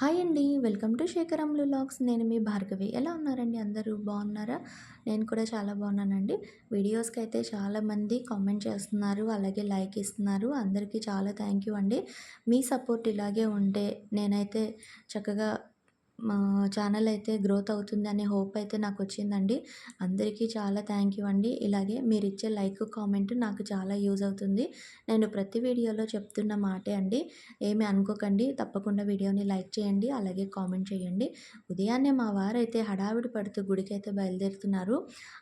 Hi అండి. Welcome to శేఖరమ్లు logs. నేను మీ భార్గవి. ఎలా ఉన్నారండి అందరూ? బాగున్నారా? నేను కూడా చాలా బాగున్నానండి. వీడియోస్కి అయితే చాలామంది కామెంట్ చేస్తున్నారు అలాగే లైక్ ఇస్తున్నారు. అందరికీ చాలా థ్యాంక్ యూ అండి. మీ సపోర్ట్ ఇలాగే ఉంటే నేనైతే చక్కగా మా ఛానల్ అయితే గ్రోత్ అవుతుంది అనే హోప్ అయితే నాకు వచ్చిందండి అందరికీ చాలా థ్యాంక్ యూ అండి. ఇలాగే మీరు ఇచ్చే లైక్ కామెంట్ నాకు చాలా యూజ్ అవుతుంది. నేను ప్రతి వీడియోలో చెప్తున్న మాటే అండి. ఏమి అనుకోకండి. తప్పకుండా వీడియోని లైక్ చేయండి. అలాగే కామెంట్ చేయండి. ఉదయాన్నే మా వారైతే హడావిడి పడుతూ గుడికి అయితే బయలుదేరుతున్నారు.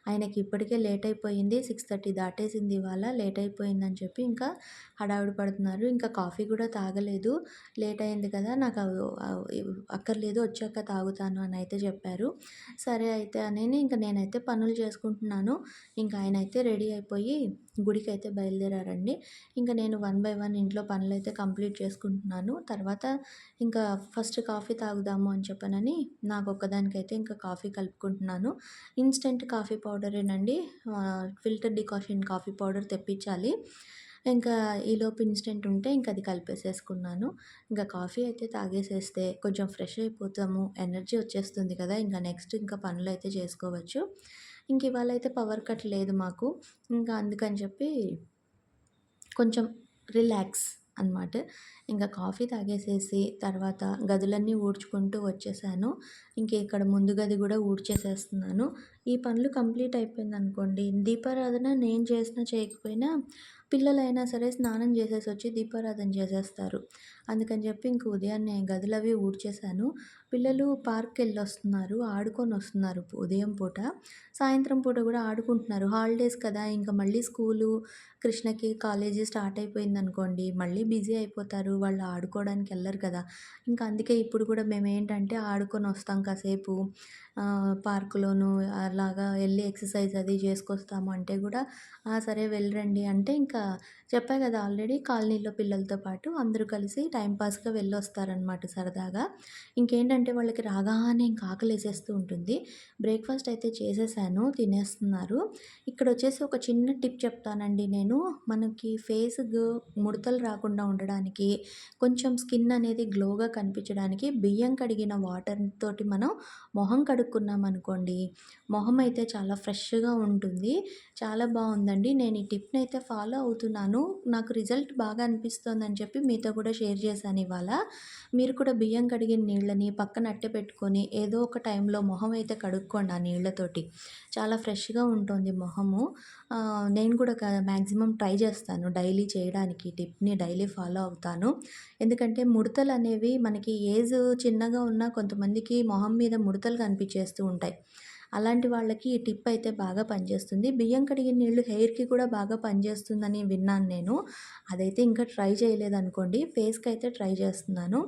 ఆయనకి ఇప్పటికే లేట్ అయిపోయింది సిక్స్ థర్టీ దాటేసింది ఇవాళ. లేట్ అయిపోయిందని చెప్పి ఇంకా హడావిడి పడుతున్నారు. ఇంకా కాఫీ కూడా తాగలేదు. లేట్ అయింది కదా. నాకు అక్కర్లేదు. వచ్చా వచ్చాక తాగుతాను అని అయితే చెప్పారు. సరే అయితే అని ఇంకా నేనైతే పనులు చేసుకుంటున్నాను. ఇంకా ఆయన అయితే రెడీ అయిపోయి గుడికి అయితే బయలుదేరారండి. ఇంకా నేను వన్ బై వన్ ఇంట్లో పనులు అయితే కంప్లీట్ చేసుకుంటున్నాను. తర్వాత ఇంకా ఫస్ట్ కాఫీ తాగుదాము అని చెప్పనని నాకు ఒక్కదానికైతే ఇంకా కాఫీ కలుపుకుంటున్నాను. ఇన్స్టెంట్ కాఫీ పౌడరేనండి. ఫిల్టర్ డికాషన్ కాఫీ పౌడర్ తెప్పించాలి. ఇంకా ఈలోపు ఇన్స్టెంట్ ఉంటే ఇంకా అది కలిపేసేసుకున్నాను. ఇంకా కాఫీ అయితే తాగేసేస్తే కొంచెం ఫ్రెష్ అయిపోతాము ఎనర్జీ వచ్చేస్తుంది కదా ఇంకా నెక్స్ట్ ఇంకా పనులు అయితే చేసుకోవచ్చు. ఇంక ఇవాళ అయితే పవర్ కట్ లేదు మాకు. ఇంకా అందుకని చెప్పి కొంచెం రిలాక్స్ అనమాట ఇంకా కాఫీ తాగేసేసి తర్వాత గదులన్నీ ఊడ్చుకుంటూ వచ్చేసాను. ఇంక ఇక్కడ ముందు గది కూడా ఊడ్చేసేస్తున్నాను. ఈ పనులు కంప్లీట్ అయిపోయింది అనుకోండి దీపారాధన నేను చేసినా చేయకపోయినా పిల్లలైనా సరే స్నానం చేసేసి వచ్చి దీపారాధన చేసేస్తారు. అందుకని చెప్పి ఇంక ఉదయాన్నే గదులు అవి ఊడ్చేసాను పిల్లలు పార్క్కి వెళ్ళి వస్తున్నారు ఆడుకొని వస్తున్నారు ఉదయం పూట. సాయంత్రం పూట కూడా ఆడుకుంటున్నారు. హాలిడేస్ కదా ఇంకా మళ్ళీ స్కూలు కృష్ణకి కాలేజీ స్టార్ట్ అయిపోయింది అనుకోండి మళ్ళీ బిజీ అయిపోతారు వాళ్ళు ఆడుకోవడానికి వెళ్ళరు కదా. ఇంకా అందుకే ఇప్పుడు కూడా మేము ఏంటంటే ఆడుకొని వస్తాం కాసేపు పార్కులోనూ అలాగా వెళ్ళి ఎక్సర్సైజ్ అది చేసుకొస్తాము అంటే కూడా సరే వెళ్ళరండి. అంటే ఇంకా చెప్పా కదా ఆల్రెడీ కాలనీలో పిల్లలతో పాటు అందరూ కలిసి టైంపాస్గా వెళ్ళొస్తారనమాట సరదాగా. ఇంకేంటంటే వాళ్ళకి రాగానే ఇంకా ఆకలి వేసేస్తూ ఉంటుంది. బ్రేక్ఫాస్ట్ అయితే చేసేసాను తినేస్తున్నారు. ఇక్కడ వచ్చేసి ఒక చిన్న టిప్ చెప్తానండి నేను. మనకి ఫేస్ ముడతలు రాకుండా ఉండడానికి కొంచెం స్కిన్ అనేది గ్లోగా కనిపించడానికి బియ్యం కడిగిన వాటర్ తోటి మనం మొహం కడుక్కున్నాం అనుకోండి మొహం అయితే చాలా ఫ్రెష్గా ఉంటుంది. చాలా బాగుందండి. నేను ఈ టిప్ని అయితే ఫాలో అవుతున్నాను. నాకు రిజల్ట్ బాగా అనిపిస్తుందని చెప్పి మీతో కూడా షేర్ చేశాను ఇవాళ. మీరు కూడా బియ్యం కడిగిన నీళ్ళని పక్కన అట్టె పెట్టుకొని ఏదో ఒక టైంలో మొహం అయితే కడుక్కోండి ఆ నీళ్ళతోటి. చాలా ఫ్రెష్గా ఉంటుంది మొహము. నేను కూడా మ్యాక్సిమం ట్రై చేస్తాను డైలీ చేయడానికి. టిప్ని డైలీ ఫాలో అవుతాను. ఎందుకంటే ముడతలు అనేవి మనకి ఏజ్ చిన్నగా ఉన్నా కొంతమందికి మొహం మీద ముడతలు కనిపించేస్తూ ఉంటాయి. అలాంటి వాళ్ళకి ఈ టిప్ అయితే బాగా పనిచేస్తుంది. బియ్యం కడిగిన నీళ్ళు హెయిర్కి కూడా బాగా పనిచేస్తుందని విన్నాను నేను. అదైతే ఇంకా ట్రై చేయలేదనుకోండి. ఫేస్కి అయితే ట్రై చేస్తున్నాను.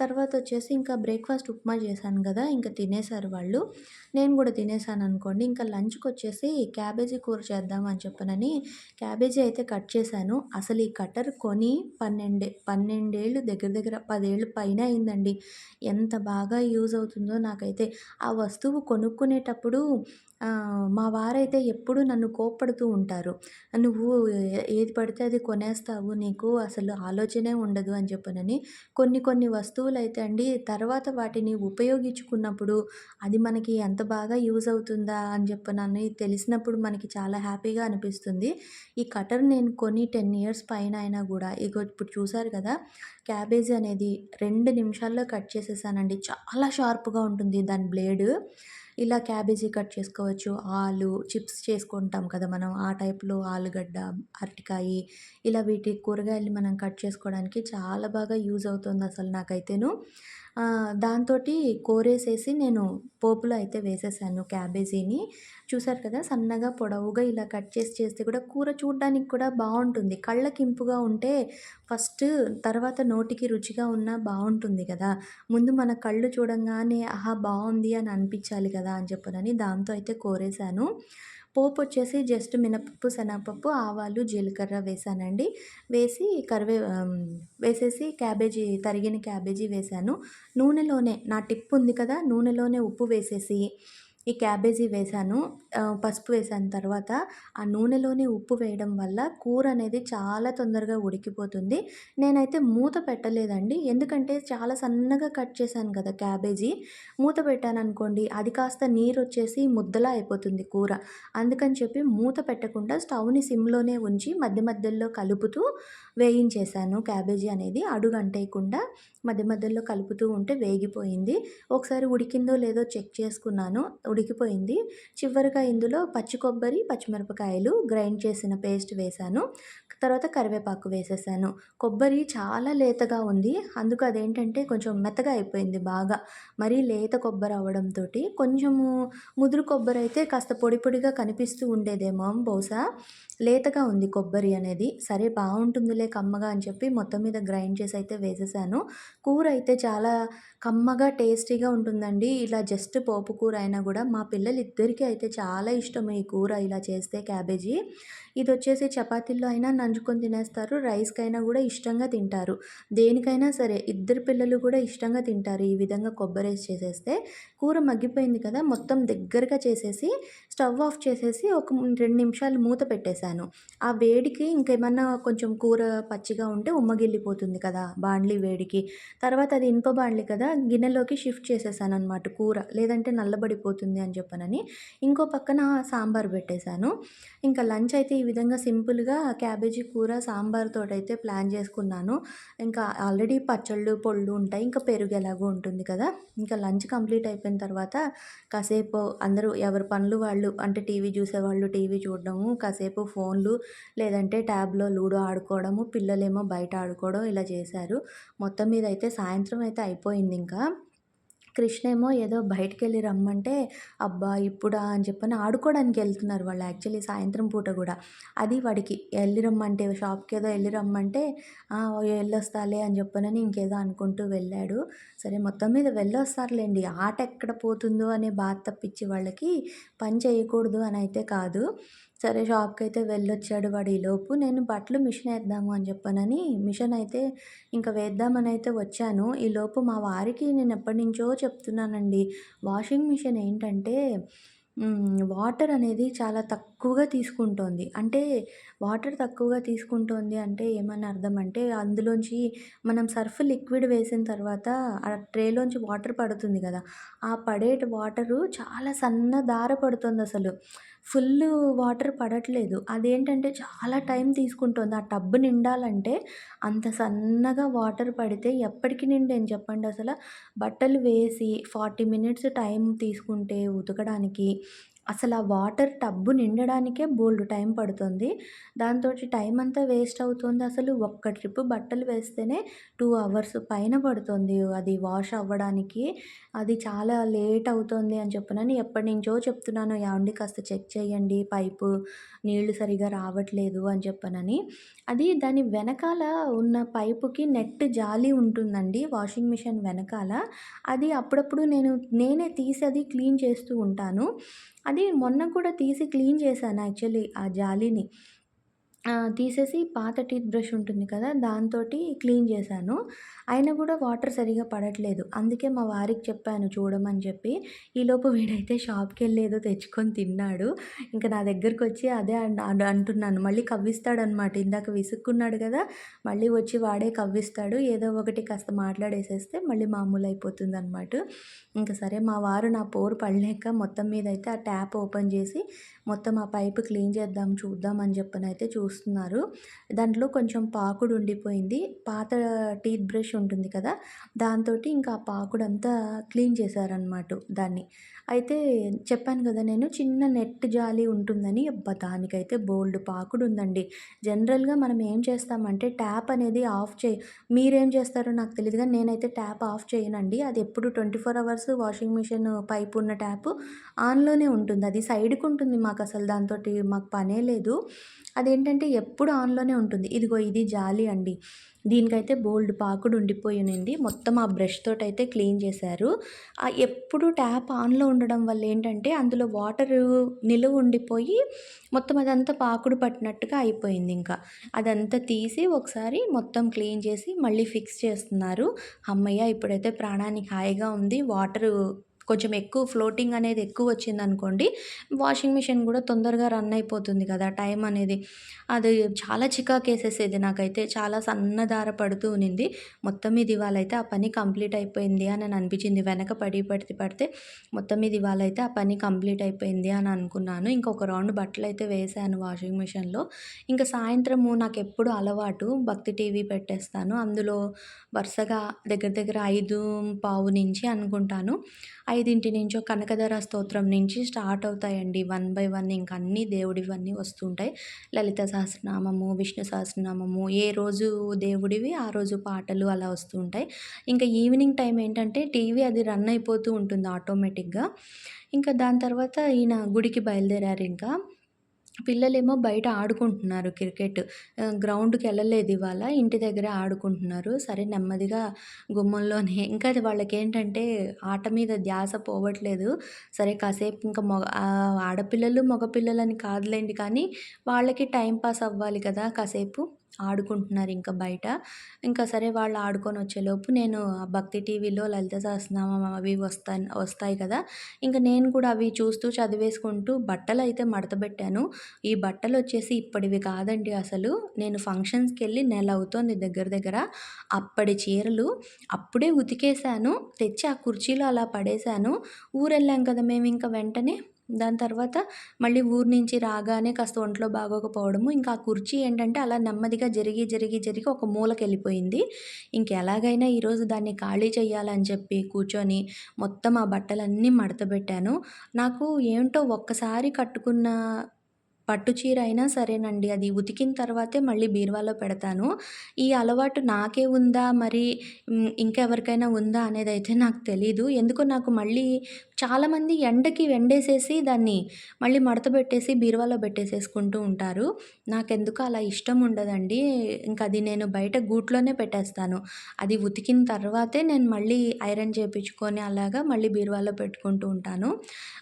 తర్వాత వచ్చేసి ఇంకా బ్రేక్ఫాస్ట్ ఉప్మా చేశాను కదా ఇంకా తినేశారు వాళ్ళు. నేను కూడా తినేసాను అనుకోండి. ఇంకా లంచ్కి వచ్చేసి క్యాబేజీ కూర చేద్దామని చెప్పనని క్యాబేజీ అయితే కట్ చేశాను. అసలు ఈ కట్టర్ కొని పన్నెండే పన్నెండేళ్ళు దగ్గర దగ్గర పదేళ్ళు పైన అయిందండి. ఎంత బాగా యూజ్ అవుతుందో నాకైతే. ఆ వస్తువు కొనుక్కునేటప్పుడు మా వారైతే ఎప్పుడు నన్ను కోప్పడుతూ ఉంటారు. నువ్వు ఏది పడితే అది కొనేస్తావు నీకు అసలు ఆలోచనే ఉండదు అని చెప్పనని. కొన్ని కొన్ని వస్తువులు అయితే అండి తర్వాత వాటిని ఉపయోగించుకున్నప్పుడు అది మనకి ఎంత బాగా యూజ్ అవుతుందా అని చెప్పనని తెలిసినప్పుడు మనకి చాలా హ్యాపీగా అనిపిస్తుంది. ఈ కటర్ నేను కొని టెన్ ఇయర్స్ పైన అయినా కూడా ఇగో ఇప్పుడు చూసారు కదా క్యాబేజీ అనేది రెండు నిమిషాల్లో కట్ చేసేసానండి. చాలా షార్ప్గా ఉంటుంది దాని బ్లేడ్. ఇలా క్యాబేజీ కట్ చేసుకోవచ్చు. ఆలు చిప్స్ చేసుకుంటాం కదా మనం. ఆ టైప్లో ఆలుగడ్డ అరటికాయ ఇలా వీటి కూరగాయలు మనం కట్ చేసుకోవడానికి చాలా బాగా యూజ్ అవుతుంది అసలు నాకైతేను. దాంతో కోరేసేసి నేను పోపులో అయితే వేసేసాను క్యాబేజీని. చూసారు కదా సన్నగా పొడవుగా ఇలా కట్ చేసి చేస్తే కూడా కూర చూడడానికి కూడా బాగుంటుంది. కళ్ళకి ఇంపుగా ఉంటే ఫస్ట్ తర్వాత నోటికి రుచిగా ఉన్నా బాగుంటుంది కదా. ముందు మన కళ్ళు చూడంగానే ఆహా బాగుంది అని అనిపించాలి కదా అని చెప్పనని దాంతో అయితే కోరేసాను పోపు వచ్చేసి జస్ట్ మినపప్పు శనగపప్పు ఆవాలు జీలకర్ర వేసానండి. వేసి కరివే వేసేసి క్యాబేజీ తరిగిన క్యాబేజీ వేసాను. నూనెలోనే నా టిప్ ఉంది కదా నూనెలోనే ఉప్పు వేసేసి ఈ క్యాబేజీ వేశాను. పసుపు వేసాను తర్వాత ఆ నూనెలోనే ఉప్పు వేయడం వల్ల కూర అనేది చాలా తొందరగా ఉడికిపోతుంది. నేనైతే మూత పెట్టలేదండి. ఎందుకంటే చాలా సన్నగా కట్ చేశాను కదా క్యాబేజీ. మూత పెట్టాను అనుకోండి అది కాస్త నీరు వచ్చేసి ముద్దలా అయిపోతుంది కూర. అందుకని చెప్పి మూత పెట్టకుండా స్టవ్‌ని సిమ్‌లోనే ఉంచి మధ్య మధ్యలో కలుపుతూ వేయించేశాను క్యాబేజీ అనేది. అడుగు అంటేయకుండా మధ్య మధ్యలో కలుపుతూ ఉంటే వేగిపోయింది. ఒకసారి ఉడికిందో లేదో చెక్ చేసుకున్నాను. ఉడికిపోయింది. చివరిగా ఇందులో పచ్చి కొబ్బరి, పచ్చిమిరపకాయలు గ్రైండ్ చేసిన పేస్ట్ వేశాను. తర్వాత కరివేపాకు వేసేసాను. కొబ్బరి చాలా లేతగా ఉంది. అందుకు అదేంటంటే కొంచెం మెత్తగా అయిపోయింది బాగా. మరీ లేత కొబ్బరి అవ్వడంతోటి కొంచెము ముదురు కొబ్బరి అయితే కాస్త పొడి పొడిగా కనిపిస్తూ ఉండేదేమో బహుశా. లేతగా ఉంది కొబ్బరి అనేది. సరే బాగుంటుందిలే కమ్మగా అని చెప్పి మొత్తం మీద గ్రైండ్ చేసి అయితే వేసేసాను. కూర అయితే చాలా కమ్మగా, టేస్టీగా ఉంటుందండి. ఇలా జస్ట్ పోపు కూర అయినా కూడా మా పిల్లలు ఇద్దరికీ అయితే చాలా ఇష్టం ఈ కూర ఇలా చేస్తే క్యాబేజీ. ఇది వచ్చేసి చపాతీల్లో అయినా నంజుకొని తినేస్తారు. రైస్‌కైనా కూడా ఇష్టంగా తింటారు. దేనికైనా సరే ఇద్దరు పిల్లలు కూడా ఇష్టంగా తింటారు ఈ విధంగా కొబ్బరి చేసేస్తే. కూర మగ్గిపోయింది కదా! మొత్తం దగ్గరగా చేసేసి స్టవ్ ఆఫ్ చేసేసి ఒక రెండు నిమిషాలు మూత పెట్టేశాను. ఆ వేడికి ఇంకేమన్నా కొంచెం కూర పచ్చిగా ఉంటే ఉమ్మగిల్లిపోతుంది కదా! బాండ్లీ వేడికి. తర్వాత అది ఇనుప బాండ్లీ కదా! గిన్నెలోకి షిఫ్ట్ చేసేసాననమాట కూర. లేదంటే నల్లబడిపోతుంది అని చెప్పనని. ఇంకో పక్కన సాంబార్ పెట్టేశాను. ఇంకా లంచ్ అయితే ఈ విధంగా సింపుల్‌గా క్యాబేజీ కూర సాంబార్తో అయితే ప్లాన్ చేసుకున్నాను. ఇంకా ఆల్రెడీ పచ్చళ్ళు, పొళ్ళు ఉంటాయి. ఇంకా పెరుగు ఎలాగో ఉంటుంది కదా! ఇంకా లంచ్ కంప్లీట్ అయిపోయిన తర్వాత కాసేపు అందరూ ఎవరి పనులు వాళ్ళు అంటే టీవీ చూసేవాళ్ళు టీవీ చూడడము, కాసేపు ఫోన్లు లేదంటే ట్యాబ్‌లో లూడో ఆడుకోవడము, పిల్లలేమో బయట ఆడుకోవడం ఇలా చేశారు. మొత్తం మీద అయితే సాయంత్రం అయితే అయిపోయింది ఇంకా కృష్ణ ఏమో ఏదో బయటికెళ్ళి రమ్మంటే, అబ్బా! ఇప్పుడా అని చెప్పని ఆడుకోవడానికి వెళ్తున్నారు వాళ్ళు యాక్చువల్లీ సాయంత్రం పూట కూడా అది వాడికి వెళ్ళి రమ్మంటే షాప్కి ఏదో వెళ్ళి రమ్మంటే, వెళ్ళొస్తాలే అని చెప్పనని ఇంకేదో అనుకుంటూ వెళ్ళాడు. సరే మొత్తం మీద వెళ్ళొస్తారులేండి ఆట ఎక్కడ పోతుందో అనే బాధ తప్పించి వాళ్ళకి పని చేయకూడదు అని అయితే కాదు. సరే షాప్కి అయితే వెళ్ళొచ్చాడు వాడు ఈలోపు. నేను బట్టలు మిషన్ వేద్దాము అని చెప్పనని మిషన్ అయితే ఇంకా వేద్దామని అయితే వచ్చాను. ఈలోపు మా వారికి నేను ఎప్పటినుంచో చెప్తున్నానండి. వాషింగ్ మిషన్ ఏంటంటే వాటర్ అనేది చాలా తక్కువగా తీసుకుంటోంది. అంటే వాటర్ తక్కువగా తీసుకుంటోంది అంటే ఏమని అర్థం అంటే అందులోంచి మనం సర్ఫ్ లిక్విడ్ వేసిన తర్వాత ఆ ట్రేలోంచి వాటర్ పడుతుంది కదా ఆ పడేటి వాటరు చాలా సన్న దార పడుతోందసలు. ఫుల్ వాటర్ పడట్లేదు. అదేంటంటే చాలా టైం తీసుకుంటుంది ఆ టబ్ నిండాలంటే అంత సన్నగా వాటర్ పడితే ఎప్పటికి నిండేను చెప్పండి అసలు బట్టలు వేసి 40 మినిట్స్ టైం తీసుకుంటే ఉతకడానికి అసలు ఆ వాటర్ టబ్బు నిండడానికే బోల్డ్ టైం పడుతుంది. దాంతోటి టైం అంతా వేస్ట్ అవుతుంది. అసలు ఒక్క ట్రిప్ బట్టలు వేస్తేనే టూ అవర్స్ పైన పడుతుంది. అది వాష్ అవ్వడానికి. అది చాలా లేట్ అవుతుంది అని చెప్పినని ఎప్పటి నుంచో చెప్తున్నాను. ఏవండీ కాస్త చెక్ చేయండి పైపు నీళ్ళు సరిగా రావట్లేదు అని చెప్పనని. అది దాని వెనకాల ఉన్న పైపుకి నెట్ జాలి ఉంటుందండి వాషింగ్ మిషన్ వెనకాల. అది అప్పుడప్పుడు నేను నేనే తీసి అది క్లీన్ చేస్తూ ఉంటాను. అది మొన్న కూడా తీసి క్లీన్ చేశాను యాక్చువల్లీ ఆ జాలిని తీసేసి పాత టీత్ బ్రష్ ఉంటుంది కదా! దాంతోటి క్లీన్ చేశాను. అయినా కూడా వాటర్ సరిగా పడట్లేదు. అందుకే మా వారికి చెప్పాను చూడమని చెప్పి. ఈలోపు వీడైతే షాప్‌కెళ్ళి ఏదో తెచ్చుకొని తిన్నాడు. ఇంకా నా దగ్గరకొచ్చి అదే అంటున్నాను. మళ్ళీ కవ్విస్తాడనమాట. ఇందాక విసుక్కున్నాడు కదా మళ్ళీ వచ్చి వాడే కవ్విస్తాడు. ఏదో ఒకటి కాస్త మాట్లాడేసేస్తే మళ్ళీ మామూలు అయిపోతుంది అనమాట ఇంకా సరే మా వారు నా పోరు పడలేక మొత్తం మీద అయితే ఆ ట్యాప్ ఓపెన్ చేసి మొత్తం ఆ పైపు క్లీన్ చేద్దాం చూద్దాం అని చెప్పనైతే చూస్తున్నారు. దాంట్లో కొంచెం పాకుడు ఉండిపోయింది. పాత టీత్ బ్రష్ ఉంటుంది కదా! దాంతోటి ఇంకా ఆ పాకుడంతా క్లీన్ చేశారనమాట దాన్ని. అయితే చెప్పాను కదా నేను చిన్న నెట్ జాలి ఉంటుందని. అబ్బా! దానికైతే పాకుడు ఉందండి జనరల్‌గా మనం ఏం చేస్తామంటే ట్యాప్ అనేది ఆఫ్ చేయి మీరేం చేస్తారో నాకు తెలియదు కానీ నేనైతే ట్యాప్ ఆఫ్ చేయనండి. అది ఎప్పుడు 24 అవర్స్ వాషింగ్ మిషన్ పైప్ ఉన్న ట్యాప్ ఆన్‌లోనే ఉంటుంది. అది సైడ్కి ఉంటుంది మాకు అసలు దాంతోటి మాకు పనే లేదు. అదేంటంటే ఎప్పుడు ఆన్‌లోనే ఉంటుంది. ఇదిగో ఇది జాలి అండి. దీనికైతే బోల్డ్ పాకుడు ఉండిపోయునింది. మొత్తం ఆ బ్రష్ తోటైతే క్లీన్ చేశారు. ఎప్పుడు ట్యాప్ ఆన్‌లో ఉండడం వల్ల ఏంటంటే అందులో వాటరు నిలువ ఉండిపోయి మొత్తం అదంతా పాకుడు పట్టినట్టుగా అయిపోయింది ఇంకా అదంతా తీసి ఒకసారి మొత్తం క్లీన్ చేసి మళ్ళీ ఫిక్స్ చేస్తున్నారు. అమ్మయ్య ఇప్పుడైతే ప్రాణానికి హాయిగా ఉంది. వాటరు కొంచెం ఎక్కువ ఫ్లోటింగ్ అనేది ఎక్కువ వచ్చింది అనుకోండి వాషింగ్ మిషన్ కూడా తొందరగా రన్ అయిపోతుంది కదా టైం అనేది. అది చాలా చికాకేసేసేది నాకైతే చాలా సన్నదార పడుతూ ఉన్నింది మొత్తం మీద ఇవాళ అయితే ఆ పని కంప్లీట్ అయిపోయింది అని అని అనిపించింది. వెనక పడి పడితే పడితే మొత్తం మీద ఇవాళ అయితే ఆ పని కంప్లీట్ అయిపోయింది అని అనుకున్నాను. ఇంకొక రౌండ్ బట్టలు అయితే వేసాను వాషింగ్ మిషన్లో. ఇంకా సాయంత్రము నాకు ఎప్పుడు అలవాటు భక్తి టీవీ పెట్టేస్తాను. అందులో వరుసగా దగ్గర దగ్గర ఐదు పావు నుంచి అనుకుంటాను. ఐదింటి నుంచో కనకధర స్తోత్రం నుంచి స్టార్ట్ అవుతాయండి. వన్ బై వన్ ఇంక అన్నీ దేవుడివన్నీ వస్తుంటాయి. లలిత సహస్రనామము విష్ణు సహస్రనామము ఏ రోజు దేవుడివి ఆ రోజు పాటలు అలా వస్తూ ఉంటాయి ఇంకా ఈవినింగ్ టైం ఏంటంటే టీవీ అది రన్ అయిపోతూ ఉంటుంది ఆటోమేటిక్గా. ఇంకా దాని తర్వాత ఈయన గుడికి బయలుదేరారు ఇంకా. పిల్లలేమో బయట ఆడుకుంటున్నారు క్రికెట్. గ్రౌండ్కి వెళ్ళలేదు ఇవాళ ఇంటి దగ్గరే ఆడుకుంటున్నారు. సరే నెమ్మదిగా గుమ్మంలోనే. ఇంకా అది వాళ్ళకి ఏంటంటే ఆట మీద ధ్యాస పోవట్లేదు. సరే కాసేపు ఇంకా మగ ఆడపిల్లలు మగపిల్లలని కాదులేండి కానీ వాళ్ళకి టైం పాస్ అవ్వాలి కదా కాసేపు. ఆడుకుంటున్నారు ఇంకా బయట. ఇంకా సరే వాళ్ళు ఆడుకొని వచ్చేలోపు నేను భక్తి టీవీలో లలిత సహస్రనామం అవి వస్తా వస్తాయి కదా. ఇంకా నేను కూడా అవి చూస్తూ చదివేసుకుంటూ బట్టలు అయితే మడతబెట్టాను ఈ బట్టలు వచ్చేసి ఇప్పటివి కాదండి అసలు. నేను ఫంక్షన్స్కి వెళ్ళి నెల అవుతోంది దగ్గర దగ్గర. అప్పటి చీరలు అప్పుడే ఉతికేసాను తెచ్చి ఆ కుర్చీలో అలా పడేసాను ఊరు వెళ్ళాం కదా మేము ఇంకా వెంటనే. దాని తర్వాత మళ్ళీ ఊరు నుంచి రాగానే కాస్త ఒంట్లో బాగోకపోవడము. ఇంకా ఆ కుర్చీ ఏంటంటే అలా నెమ్మదిగా జరిగి జరిగి జరిగి ఒక మూలకి వెళ్ళిపోయింది ఇంక ఎలాగైనా ఈరోజు దాన్ని ఖాళీ చేయాలని చెప్పి కూర్చొని మొత్తం ఆ బట్టలన్నీ మడతబెట్టాను నాకు ఏంటో ఒక్కసారి కట్టుకున్న పట్టు చీర అయినా సరేనండి. అది ఉతికిన తర్వాతే మళ్ళీ బీరువాలో పెడతాను. ఈ అలవాటు నాకే ఉందా? మరి ఇంకెవరికైనా ఉందా? అనేది అయితే నాకు తెలీదు. ఎందుకో నాకు మళ్ళీ చాలామంది ఎండకి ఎండేసేసి దాన్ని మళ్ళీ మడత పెట్టేసి బీరువాలో పెట్టేసేసుకుంటూ ఉంటారు. నాకెందుకు అలా ఇష్టం ఉండదండి. ఇంకా అది నేను బయట గూట్లోనే పెట్టేస్తాను. అది ఉతికిన తర్వాతే నేను మళ్ళీ ఐరన్ చేయించుకొని అలాగా మళ్ళీ బీరువాలో పెట్టుకుంటూ ఉంటాను.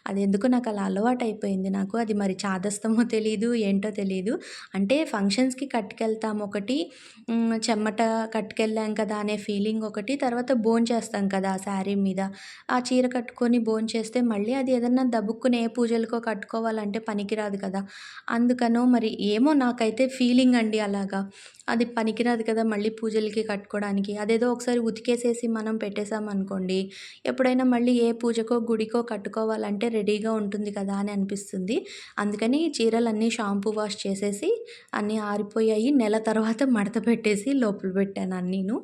అది ఎందుకు నాకు అలా అలవాటు అయిపోయింది నాకు. అది మరి చాదస్తమో తెలియదు ఏంటో తెలియదు అంటే ఫంక్షన్స్కి కట్టుకెళ్తాం ఒకటి చెమ్మట కట్టుకెళ్ళాం కదా అనే ఫీలింగ్ ఒకటి తర్వాత బోన్ చేస్తాం కదా ఆ శారీ మీద. ఆ చీర కట్టుకొని బోన్ చేస్తే మళ్ళీ అది ఏదన్నా దబుక్కునే ఏ పూజలకో కట్టుకోవాలంటే పనికిరాదు కదా. అందుకనో మరి ఏమో నాకైతే ఫీలింగ్ అండి అలాగా. అది పనికిరాదు కదా మళ్ళీ పూజలకి కట్టుకోవడానికి. అదేదో ఒకసారి ఉతికేసేసి మనం పెట్టేసామనుకోండి ఎప్పుడైనా మళ్ళీ ఏ పూజకో గుడికో కట్టుకోవాలంటే రెడీగా ఉంటుంది కదా అని అనిపిస్తుంది. అందుకని చీరలన్నీ షాంపూ వాష్ చేసేసి అన్నీ ఆరిపోయాయి. నెల తర్వాత మడత పెట్టేసి లోపల పెట్టాను అన్నీను.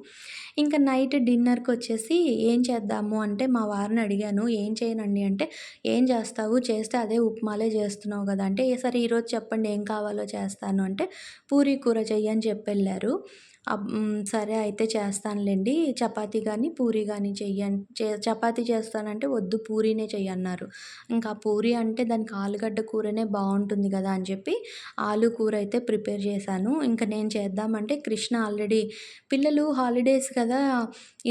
ఇంకా నైట్ డిన్నర్కి వచ్చేసి ఏం చేద్దాము అంటే మా వారిని అడిగాను. ఏం చేయనండి అంటే ఏం చేస్తావు? చేస్తే అదే ఉప్మాలే చేస్తున్నావు కదా. అంటే సరే ఈరోజు చెప్పండి ఏం కావాలో చేస్తాను అంటే పూరీ కూర చెయ్యి అని చెప్పి వెళ్ళారు సరే అయితే చేస్తానులేండి. చపాతీ కానీ పూరి కానీ చెయ్యండి చే చపాతీ చేస్తానంటే వద్దు పూరీనే చెయ్యన్నారు. ఇంకా పూరి అంటే దానికి ఆలుగడ్డ కూరనే బాగుంటుంది కదా అని చెప్పి ఆలు కూర అయితే ప్రిపేర్ చేశాను. ఇంకా నేను చేద్దామంటే కృష్ణ ఆల్రెడీ పిల్లలు హాలిడేస్ కదా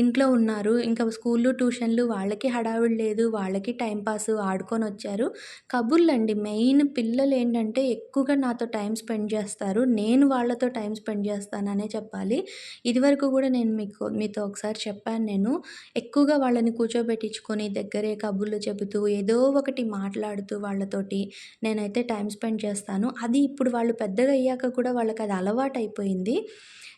ఇంట్లో ఉన్నారు. ఇంకా స్కూళ్ళు ట్యూషన్లు వాళ్ళకి హడావిడి లేదు వాళ్ళకి టైంపాస్ ఆడుకొని వచ్చారు. కబుర్లండి మెయిన్ పిల్లలు ఏంటంటే ఎక్కువగా నాతో టైం స్పెండ్ చేస్తారు. నేను వాళ్ళతో టైం స్పెండ్ చేస్తాననే చెప్పాలి. చెప్పాలి. ఇదివరకు కూడా నేను మీకు మీతో ఒకసారి చెప్పాను నేను. ఎక్కువగా వాళ్ళని కూర్చోబెట్టించుకొని దగ్గరే కబుర్లు చెబుతూ ఏదో ఒకటి మాట్లాడుతూ వాళ్ళతోటి నేనైతే టైం స్పెండ్ చేస్తాను. అది ఇప్పుడు వాళ్ళు పెద్దగా అయ్యాక కూడా వాళ్ళకి అది అలవాటు అయిపోయింది.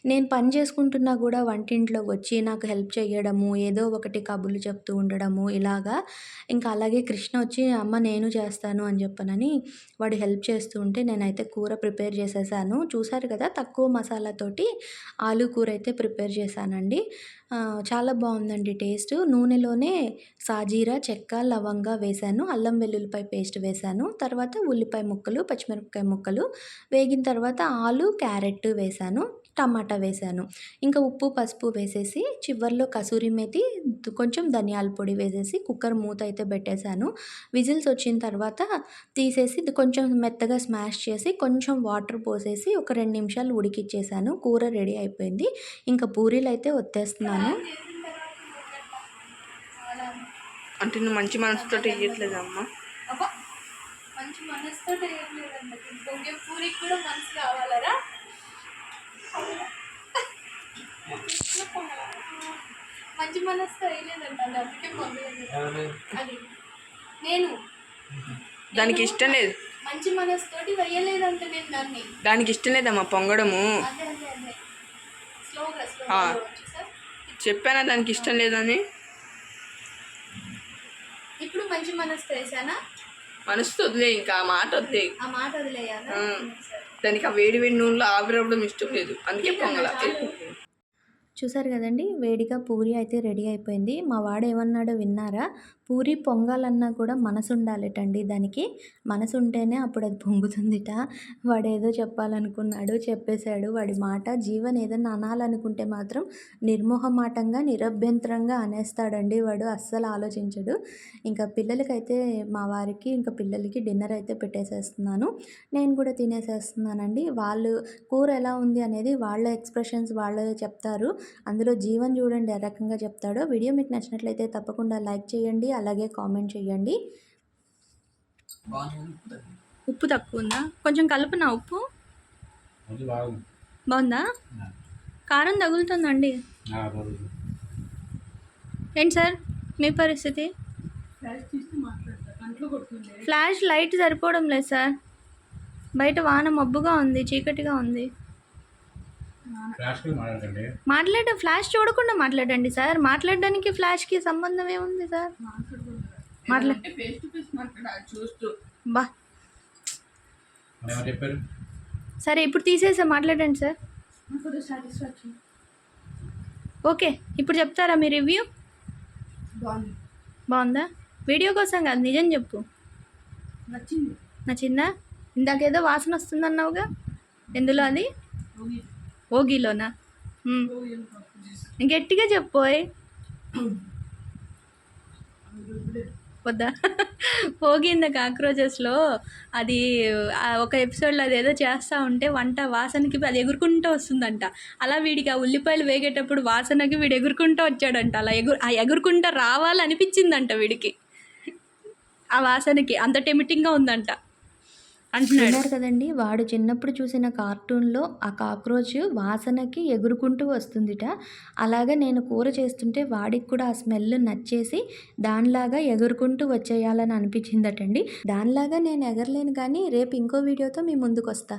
నేను పని చేసుకుంటున్నా కూడా వంటింట్లో వచ్చి నాకు హెల్ప్ చేయడము ఏదో ఒకటి కబుర్లు చెప్తూ ఉండడము ఇలాగా. ఇంకా అలాగే కృష్ణ వచ్చి అమ్మ నేను చేస్తాను అని చెప్పనని వాడు హెల్ప్ చేస్తూ ఉంటే నేనైతే కూర ప్రిపేర్ చేసేసాను. చూసారు కదా తక్కువ మసాలాతోటి ఆలు కూర అయితే ప్రిపేర్ చేశానండి. చాలా బాగుందండి టేస్ట్. నూనెలోనే సాజీరా చెక్క లవంగా వేశాను. అల్లం వెల్లుల్లిపాయ పేస్ట్ వేశాను. తర్వాత ఉల్లిపాయ ముక్కలు పచ్చిమిరపకాయ ముక్కలు. వేగిన తర్వాత ఆలు క్యారెట్ వేశాను. టమాటా వేసాను. ఇంకా ఉప్పు పసుపు వేసేసి చివరిలో కసూరి మేతి కొంచెం ధనియాల పొడి వేసేసి కుక్కర్ మూత అయితే పెట్టేశాను. విజిల్స్ వచ్చిన తర్వాత తీసేసి కొంచెం మెత్తగా స్మాష్ చేసి కొంచెం వాటర్ పోసేసి ఒక రెండు నిమిషాలు ఉడికిచ్చేసాను. కూర రెడీ అయిపోయింది. ఇంకా పూరీలు అయితే వచ్చేస్తున్నాను అంటే నువ్వు మంచి మనసుతో ఇవ్వట్లేదమ్మా మంచి మనసుతో పూరికి కూడా మనసు కావాలరా? మంచి మనసుతో వేయలేదంట అది అందుకే పొందలేదు అది. నేను. దానికి ఇష్టం లేదు. మంచి మనసుతోటి వేయలేదంట నేను దాన్ని. దానికి ఇష్టం లేదమ్మా పొంగడము. అదే అదే అదే. స్లోగా ఆ. స్లోగా సార్. చెప్పానా దానికి ఇష్టం లేదని? ఇప్పుడు మంచి మనసుతో వేసానా? మనసుతో వదిలే ఇంకా ఆ మాట వదిలే. ఆ మాట వదిలేయాలా. దానికి ఆ వేడి వేడి నూనెలో ఆవిరవడం ఇష్టం లేదు. అందుకే పొంగల. చూసారు కదండి? వేడిగా పూరి అయితే రెడీ అయిపోయింది. మా వాడు ఏమన్నాడో విన్నారా? పూరి పొంగాలన్నా కూడా మనసు ఉండాలిటండి దానికి. మనసు ఉంటేనే అప్పుడు అది పొంగుతుందిట. వాడు ఏదో చెప్పాలనుకున్నాడు చెప్పేశాడు. వాడి మాట జీవన్ ఏదన్నా అనాలనుకుంటే మాత్రం నిర్మోహమాటంగా నిరభ్యంతరంగా అనేస్తాడండి వాడు. అస్సలు ఆలోచించడు. ఇంకా పిల్లలకైతే మా వారికి ఇంకా పిల్లలకి డిన్నర్ అయితే పెట్టేసేస్తున్నాను. నేను కూడా తినేసేస్తున్నానండి. వాళ్ళు కూర ఎలా ఉంది అనేది వాళ్ళ ఎక్స్ప్రెషన్స్ వాళ్ళే చెప్తారు. అందులో జీవన్ చూడండి ఏ రకంగా చెప్తాడో. వీడియో మీకు నచ్చినట్లయితే తప్పకుండా లైక్ చేయండి అలాగే కామెంట్ చేయండి. ఉప్పు తక్కువ ఉందా? కొంచెం కలుపునా ఉప్పు? బాగుంది? బాగుందా కారం తగులుతుందండి. ఏంటి సార్? మీ పరిస్థితి? ఫ్లాష్ లైట్ సరిపోవడం లేదు సార్. బయట వాన మబ్బుగా ఉంది చీకటిగా ఉంది. మాట్లాడడం ఫ్లాష్ చూడకుండా మాట్లాడండి సార్. మాట్లాడడానికి ఫ్లాష్కి సంబంధం ఏముంది సార్? మాట్లా ఫేస్ టు ఫేస్ మాట్లాడాలి చూస్తూ. బా. సరే ఇప్పుడు తీసేసా మాట్లాడండి సార్. ఓకే ఇప్పుడు చెప్తారా మీ రివ్యూ? బాగుంది. బాగుందా? వీడియో కోసం కాదు నిజం చెప్పు. నచ్చింది. నచ్చిందా? ఇందాకేదో వాసన వస్తుందన్నావుగా? ఎందులో అది? ఓగిలోనా గట్టిగా చెప్పోయ్ వద్దా? పోగింది కాక్రోచెస్లో. అది ఒక ఎపిసోడ్లో అది ఏదో చేస్తూ ఉంటే వంట వాసనకి అది ఎగురుకుంటూ వస్తుందంట. అలా వీడికి ఆ ఉల్లిపాయలు వేగేటప్పుడు వాసనకి వీడు ఎగురుకుంటూ వచ్చాడంట. అలా ఎగురు ఆ ఎగురుకుంటూ రావాలనిపించిందంట వీడికి. ఆ వాసనకి అంత టెమిటింగ్గా ఉందంట. అంటున్నారు కదండి వాడు చిన్నప్పుడు చూసిన కార్టూన్లో ఆ కాక్రోచ్ వాసనకి ఎగురుకుంటూ వస్తుందిట. అలాగే నేను కూర చేస్తుంటే వాడికి కూడా ఆ స్మెల్ నచ్చేసి దానిలాగా ఎగురుకుంటూ వచ్చేయాలని అనిపించిందటండి. దానిలాగా నేను ఎగరలేను కానీ రేపు ఇంకో వీడియోతో మీ ముందుకు వస్తా